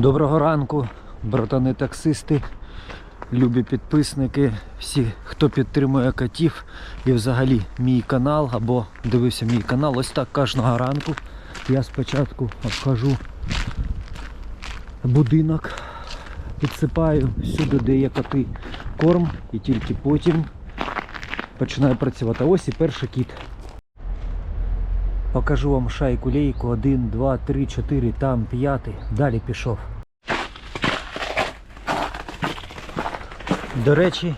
Доброго ранку, братани таксисти, любі підписники, всі, хто підтримує котів і взагалі мій канал або дивився мій канал. Ось так кожного ранку я спочатку обхожу будинок, підсипаю всюди, де є коти, корм і тільки потім починаю працювати. Ось і перший кіт. Покажу вам шайку лейку. Один, два, три, чотири, там п'ятий. Далі пішов. До речі,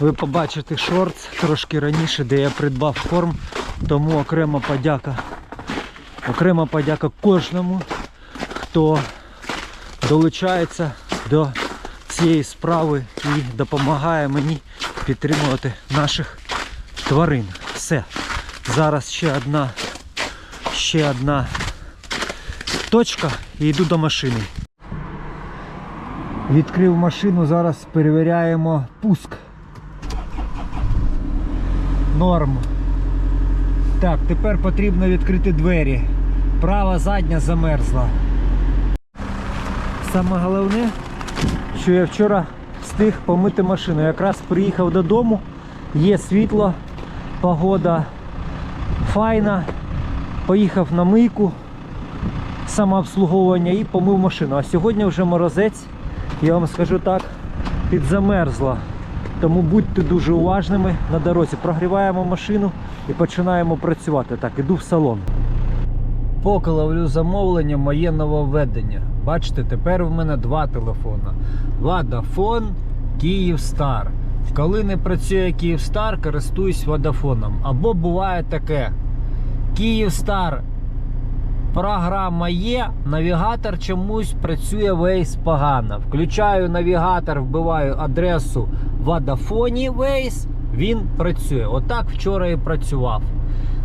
ви побачите шорт трошки раніше, де я придбав корм, тому окрема подяка. Окрема подяка кожному, хто долучається до цієї справи і допомагає мені підтримувати наших тварин. Все. Зараз ще одна ще одна точка і йду до машини. Відкрив машину, зараз перевіряємо пуск. Норм. Так, тепер потрібно відкрити двері. Права задня замерзла. Саме головне, що я вчора встиг помити машину. Якраз приїхав додому, є світло, погода файна. Поїхав на мийку, самообслуговування і помив машину. А сьогодні вже морозець, я вам скажу так, підзамерзла. Тому будьте дуже уважними на дорозі. Прогріваємо машину і починаємо працювати. Так, іду в салон. Поки ловлю замовлення, моє нововведення. Бачите, тепер в мене два телефона. Vodafone, Kyivstar. Коли не працює Kyivstar, користуюсь Vodafone. Або буває таке. Kyivstar програма є, навігатор чомусь працює Waze погано. Включаю навігатор, вбиваю адресу в Vodafone Waze, він працює. Отак вчора і працював.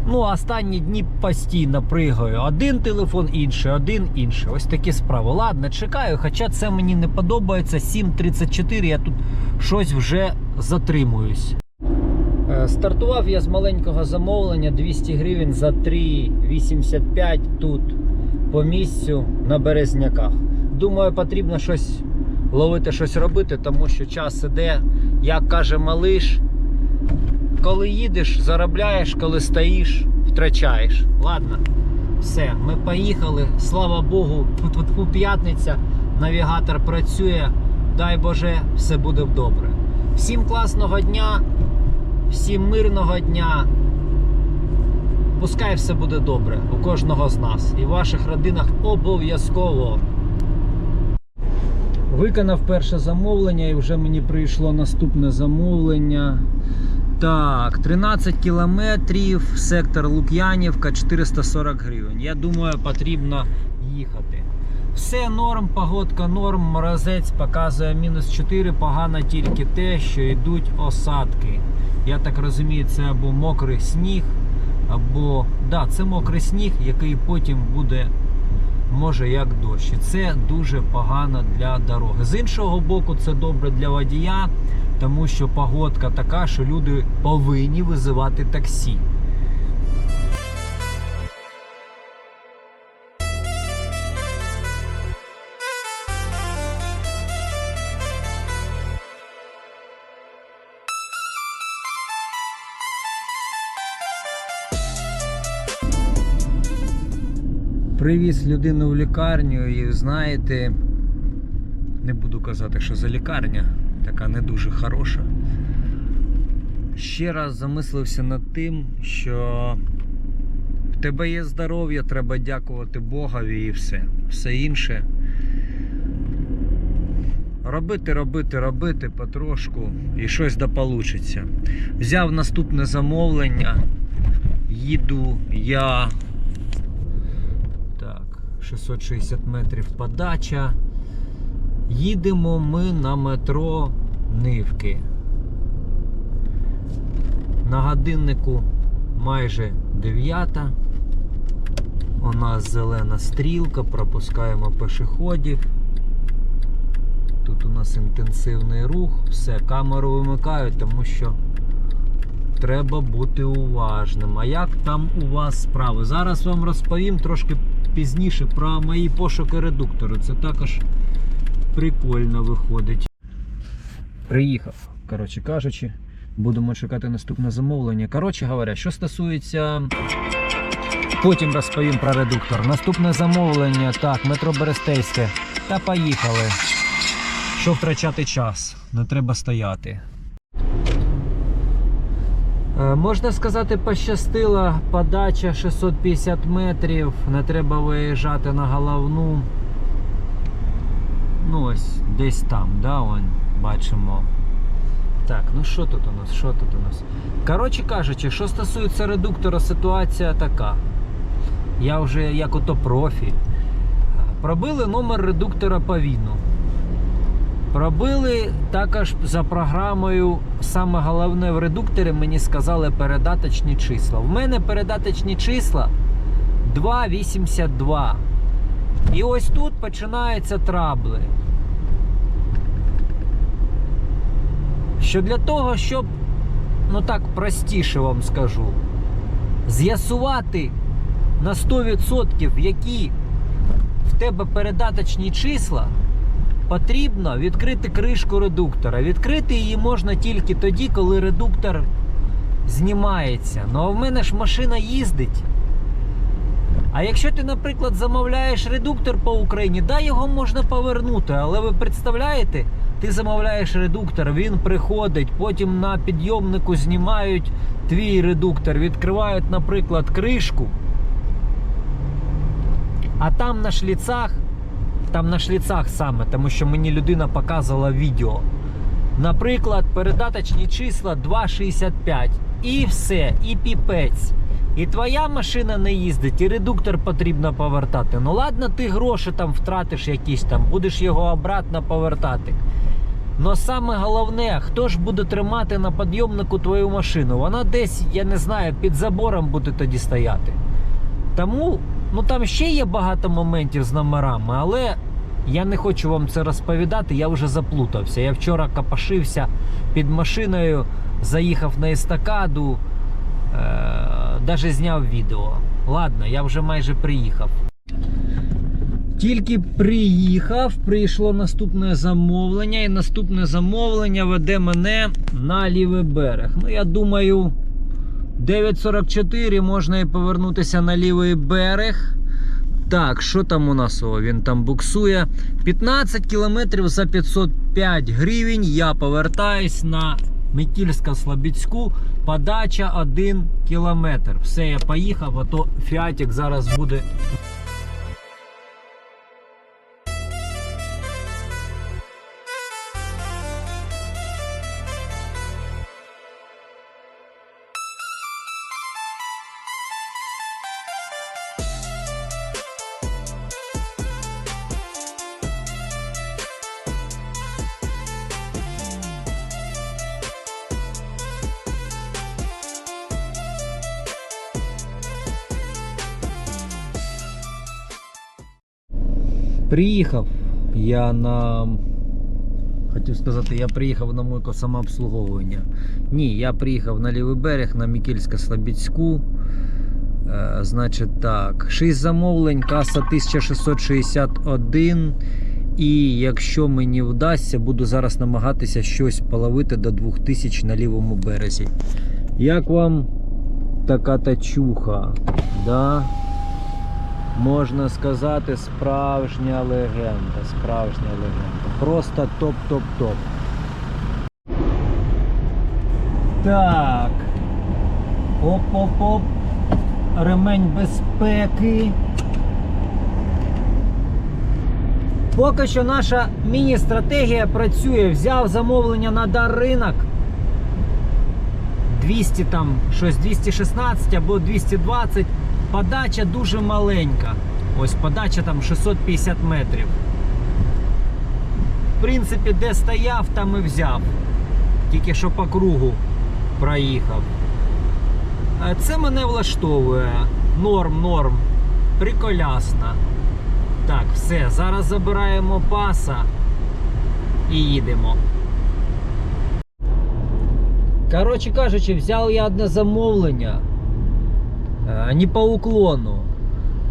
Ну, останні дні постійно пригаю. Один телефон, інший, один інший. Ось такі справи. Ладно, чекаю, хоча це мені не подобається. 7.34, я тут щось вже затримуюсь. Е, Стартував я з маленького замовлення 200 гривень за 3,85 тут по місцю на березняках. Думаю, потрібно щось ловити, щось робити, тому що час іде, як каже малиш, коли їдеш, заробляєш, коли стоїш, втрачаєш. Ладно, все, ми поїхали. Слава Богу, у п'ятниця навігатор працює. Дай Боже, все буде добре. Всім класного дня. Всім мирного дня. Пускай все буде добре у кожного з нас і в ваших родинах обов'язково. Виконав перше замовлення і вже мені прийшло наступне замовлення. Так, 13 кілометрів, сектор Лук'янівка, 440 гривень. Я думаю, потрібно їхати. Все норм, погодка норм, морозець показує мінус 4. Погано тільки те, що йдуть осадки. Я так розумію, це або мокрий сніг, або да, це мокрий сніг, який потім буде, може, як дощ. Це дуже погано для дороги. З іншого боку, це добре для водія, тому що погодка така, що люди повинні визивати таксі. Привіз людину в лікарню і знаєте, не буду казати, що за лікарня, така не дуже хороша. Ще раз замислився над тим, що в тебе є здоров'я, треба дякувати Богові і все. Все інше. Робити, робити, робити потрошку і щось да получиться. Взяв наступне замовлення. Їду я 660 метрів подача. Їдемо ми на метро Нивки. На годиннику майже 9. У нас зелена стрілка, пропускаємо пешеходів. Тут у нас інтенсивний рух. Все, камеру вимикаю, тому що треба бути уважним. А як там у вас справи? Зараз вам розповім трошки пізніше про мої пошуки редуктору. Це також прикольно виходить. Приїхав, коротше кажучи, будемо чекати наступне замовлення. Коротше говоря, що стосується. Потім розповім про редуктор. Наступне замовлення. Так, метро Берестейське. Та поїхали. Що втрачати час? Не треба стояти. Е, Можна сказати, пощастила подача 650 метрів. Не треба виїжджати на головну. Ну ось, десь там, да, он, бачимо. Так, ну що тут у нас? Що тут у нас? Коротше кажучи, що стосується редуктора, ситуація така. Я вже як ото профі. Пробили номер редуктора по віну. Пробили також за програмою. Саме головне в редукторі мені сказали передаточні числа. В мене передаточні числа 2,82. І ось тут починаються трабли. Що для того, щоб, ну так простіше вам скажу, з'ясувати на 100% які в тебе передаточні числа, потрібно відкрити кришку редуктора. Відкрити її можна тільки тоді, коли редуктор знімається. Ну а в мене ж машина їздить. А якщо ти, наприклад, замовляєш редуктор по Україні, да, його можна повернути, але ви представляєте, ти замовляєш редуктор, він приходить, потім на підйомнику знімають твій редуктор, відкривають, наприклад, кришку. А там на шліцах, там на шліцах саме, тому що мені людина показувала відео. Наприклад, передаточні числа 2,65. І все, і піпець. І твоя машина не їздить, і редуктор потрібно повертати. Ну ладно, ти гроші там втратиш якісь там, будеш його обратно повертати. Но саме головне, хто ж буде тримати на підйомнику твою машину? Вона десь, я не знаю, під забором буде тоді стояти. Тому, ну там ще є багато моментів з номерами, але я не хочу вам це розповідати, я вже заплутався. Я вчора капашився під машиною, заїхав на естакаду, е- навіть зняв відео. Ладно, я вже майже приїхав. Тільки приїхав, прийшло наступне замовлення, і наступне замовлення веде мене на лівий берег. Ну, я думаю, 9.44 можна і повернутися на лівий берег. Так, що там у нас? О, він там буксує. 15 кілометрів за 505 гривень. Я повертаюсь на Метільська Слобідську. Подача 1 кілометр. Все, я поїхав, а то фіатик зараз буде. Приїхав я на. Хотів сказати, я приїхав на мойку самообслуговування. Ні, я приїхав на лівий берег на Мікільська Слобідську. Е, значить так, 6 замовлень, каса 1661. І якщо мені вдасться, буду зараз намагатися щось половити до 2000 на лівому березі. Як вам така тачуха? Да? Можна сказати, справжня легенда. Справжня легенда. Просто топ-топ-топ. Так. Оп-оп-оп. Ремень безпеки. Поки що наша міні-стратегія працює. Взяв замовлення на дар ринок. 200 там, щось 216 або 220. Подача дуже маленька. Ось подача там 650 метрів. В принципі, де стояв, там і взяв. Тільки що по кругу проїхав. Е, Це мене влаштовує. Норм, норм. Приколясно. Так, все, зараз забираємо паса і їдемо. Коротше кажучи, взяв я одне замовлення. Не по уклону.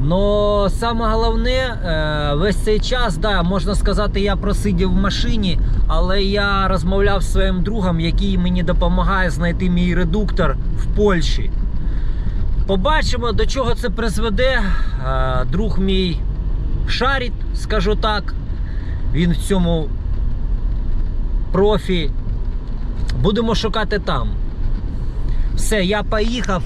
Но саме головне, е, весь цей час, да, можна сказати, я просидів в машині, але я розмовляв з своїм другом, який мені допомагає знайти мій редуктор в Польщі. Побачимо, до чого це призведе. Е, Друг мій шарить, скажу так. Він в цьому профі. Будемо шукати там. Все, я поїхав.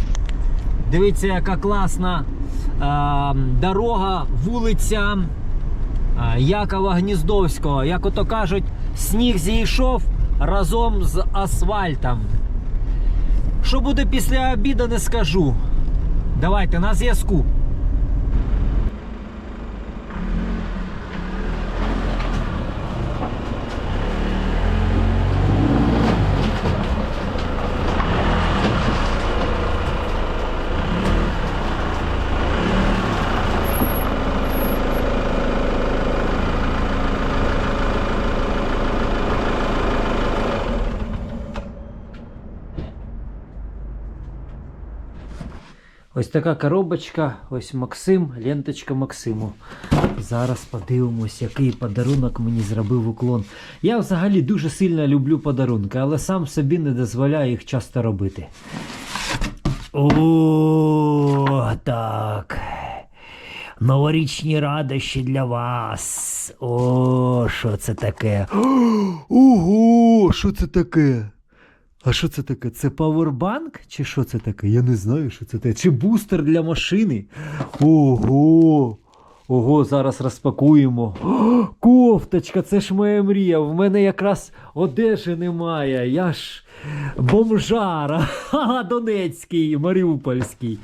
Дивіться, яка класна е, дорога, вулиця е, Якова Гніздовського. Як ото кажуть, сніг зійшов разом з асфальтом. Що буде після обіду, не скажу. Давайте на зв'язку. Ось така коробочка, ось Максим, ленточка Максиму. Зараз подивимось, який подарунок мені зробив уклон. Я взагалі дуже сильно люблю подарунки, але сам собі не дозволяю їх часто робити. О, так. Новорічні радощі для вас. О, що це таке? Ого, що це таке? А що це таке? Це павербанк? Чи що це таке? Я не знаю, що це таке. Чи бустер для машини? Ого! Ого, зараз розпакуємо. О, кофточка, це ж моя мрія. В мене якраз одежі немає. Я ж бомжара. Донецький, Маріупольський.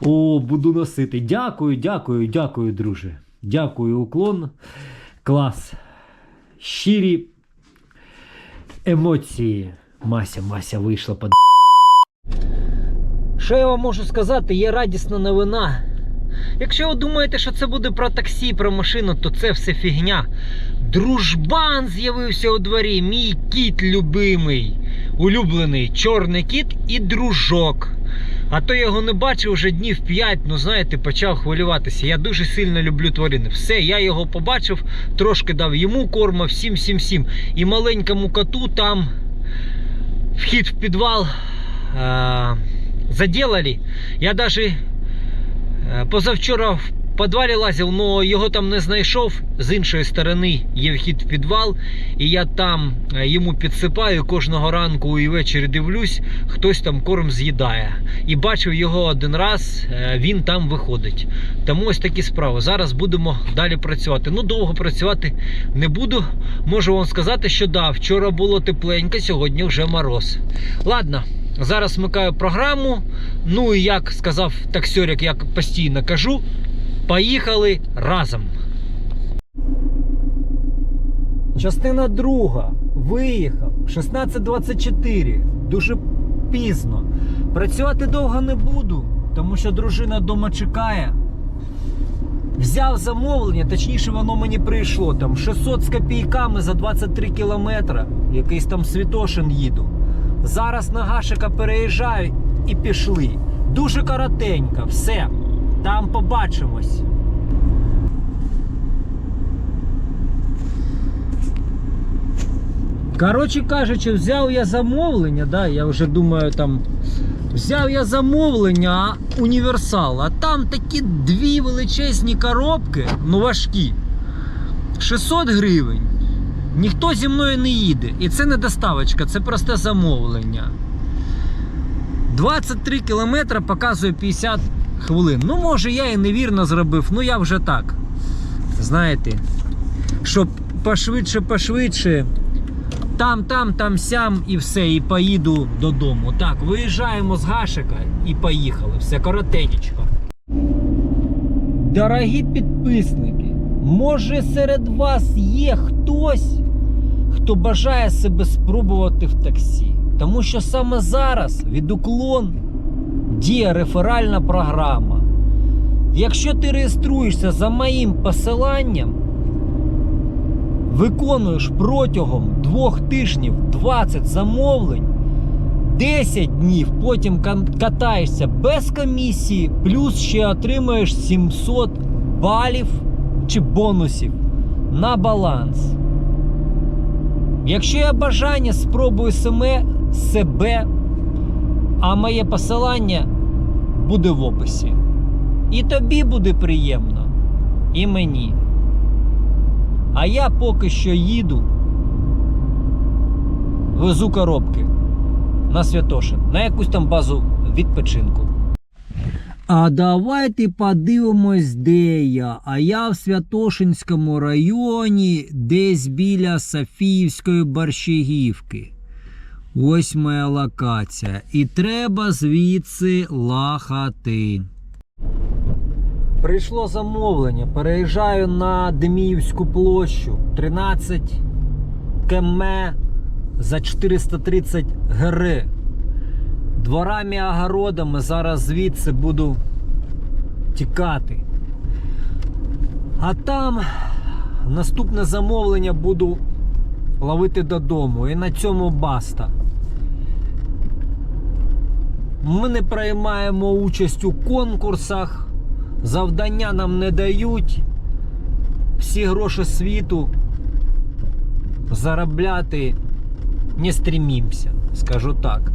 О, буду носити. Дякую, дякую, дякую, друже. Дякую, уклон. Клас. Щирі емоції. Мася, Мася вийшла под. Що я вам можу сказати? Є радісна новина. Якщо ви думаєте, що це буде про таксі, про машину, то це все фігня. Дружбан з'явився у дворі. Мій кіт любимий, улюблений чорний кіт і дружок. А то його не бачив вже днів 5, ну знаєте, почав хвилюватися. Я дуже сильно люблю тварини. Все, я його побачив, трошки дав йому корма, всім, всім, всім. І маленькому коту там вхід в підвал е, заделали. Я даже е, позавчора в підвалі лазив, але його там не знайшов. З іншої сторони є вхід в підвал, і я там е, йому підсипаю кожного ранку і ввечері дивлюсь, хтось там корм з'їдає. І бачив його один раз, е, він там виходить. Тому ось такі справи. Зараз будемо далі працювати. Ну, довго працювати не буду. Можу вам сказати, що да, вчора було тепленько, сьогодні вже мороз. Ладно, зараз вмикаю програму. Ну і як сказав таксьорик, як постійно кажу, поїхали разом. Частина друга. Виїхав. 16.24. Дуже пізно. Працювати довго не буду, тому що дружина вдома чекає. Взяв замовлення, точніше, воно мені прийшло там 600 з копійками за 23 кілометри. Якийсь там Святошин їду. Зараз на Гашика переїжджаю і пішли. Дуже коротенько, все. Там побачимось. Коротше кажучи, взяв я замовлення, да, я вже думаю, там взяв я замовлення універсал, а там такі дві величезні коробки, ну важкі. 600 гривень. Ніхто зі мною не їде. І це не доставочка, це просте замовлення. 23 кілометри показує 50 хвилин. Ну, може, я і невірно зробив, ну я вже так. Знаєте, щоб пошвидше, пошвидше. Там, там, там, сям і все, і поїду додому. Так, виїжджаємо з Гашика і поїхали. Все коротенечко. Дорогі підписники, може серед вас є хтось, хто бажає себе спробувати в таксі. Тому що саме зараз від уклон діє реферальна програма. Якщо ти реєструєшся за моїм посиланням, виконуєш протягом двох тижнів 20 замовлень, 10 днів, потім катаєшся без комісії, плюс ще отримаєш 700 балів чи бонусів на баланс. Якщо є бажання, спробуй саме себе, а моє посилання буде в описі. І тобі буде приємно, і мені. А я поки що їду, везу коробки на Святошин, на якусь там базу відпочинку. А давайте подивимось, де я. А я в Святошинському районі, десь біля Софіївської борщагівки. Ось моя локація. І треба звідси лахати. Прийшло замовлення. Переїжджаю на Деміївську площу. 13 км за 430 гри. Дворами огородами зараз звідси буду тікати. А там наступне замовлення буду ловити додому. І на цьому баста. Ми не приймаємо участь у конкурсах, завдання нам не дають. Всі гроші світу заробляти не стрімімося, скажу так.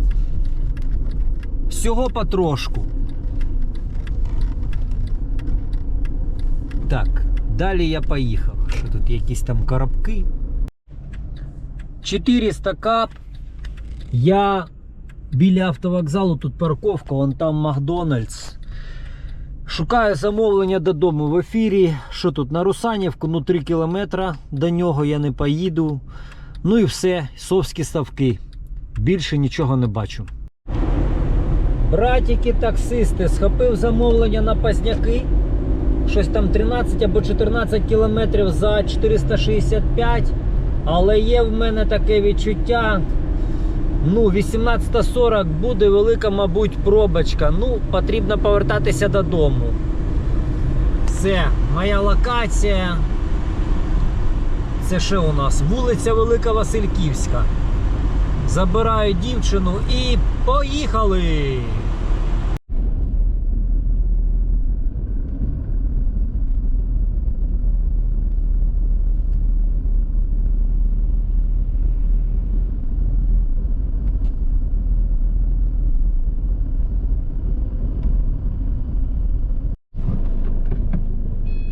Всього потрошку. Так, далі я поїхав. Що тут якісь там коробки? 400 кап. Я біля автовокзалу, тут парковка, вон там Макдональдс. Шукаю замовлення додому в ефірі. Що тут на Русанівку? Ну 3 кілометра до нього я не поїду. Ну і все, совські ставки. Більше нічого не бачу. Братики таксисти, схопив замовлення на Пазняки. Щось там 13 або 14 кілометрів за 465. Але є в мене таке відчуття. Ну, 18.40 буде велика, мабуть, пробочка. Ну, потрібно повертатися додому. Все, моя локація. Це що у нас? Вулиця Велика Васильківська. Забираю дівчину і поїхали!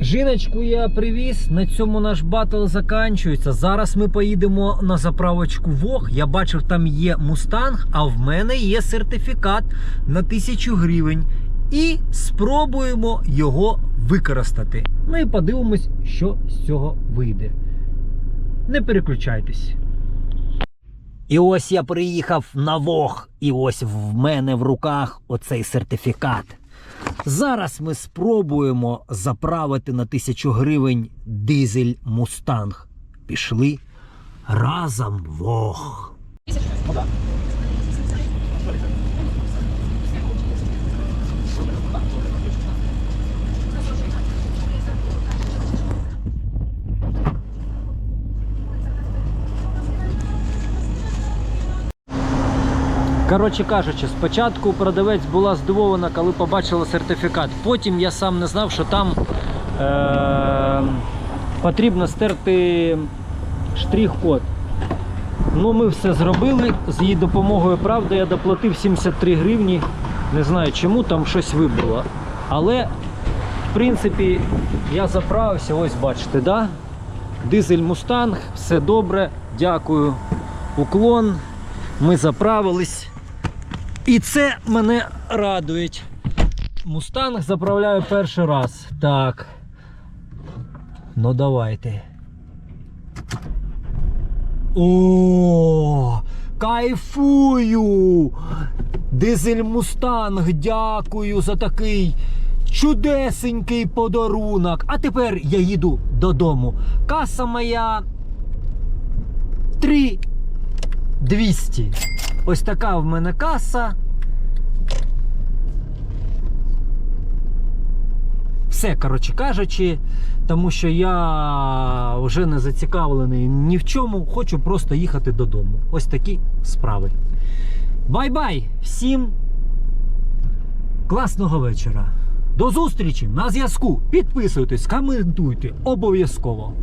Жіночку я привіз. На цьому наш батл заканчується. Зараз ми поїдемо на заправочку Вог. Я бачив, там є мустанг, а в мене є сертифікат на 1000 гривень. І спробуємо його використати. Ну і подивимось, що з цього вийде. Не переключайтесь. І ось я приїхав на Вог, і ось в мене в руках оцей сертифікат. Зараз ми спробуємо заправити на 1000 гривень дизель Мустанг. Пішли разом Вог. Коротше кажучи, спочатку продавець була здивована, коли побачила сертифікат. Потім я сам не знав, що там е- потрібно стерти штрих-код. Ну, ми все зробили. З її допомогою, правда, я доплатив 73 гривні. Не знаю чому, там щось вибило. Але, в принципі, я заправився, ось бачите, да? Дизель Мустанг, все добре, дякую. Уклон. Ми заправились. І це мене радує. Мустанг заправляю перший раз. Так. Ну давайте. О, кайфую! Дизель Мустанг, дякую за такий чудесенький подарунок. А тепер я їду додому. Каса моя 3 200. Ось така в мене каса. Все, коротше кажучи, тому що я вже не зацікавлений ні в чому, хочу просто їхати додому. Ось такі справи. Бай-бай! Всім класного вечора. До зустрічі на зв'язку. Підписуйтесь, коментуйте обов'язково.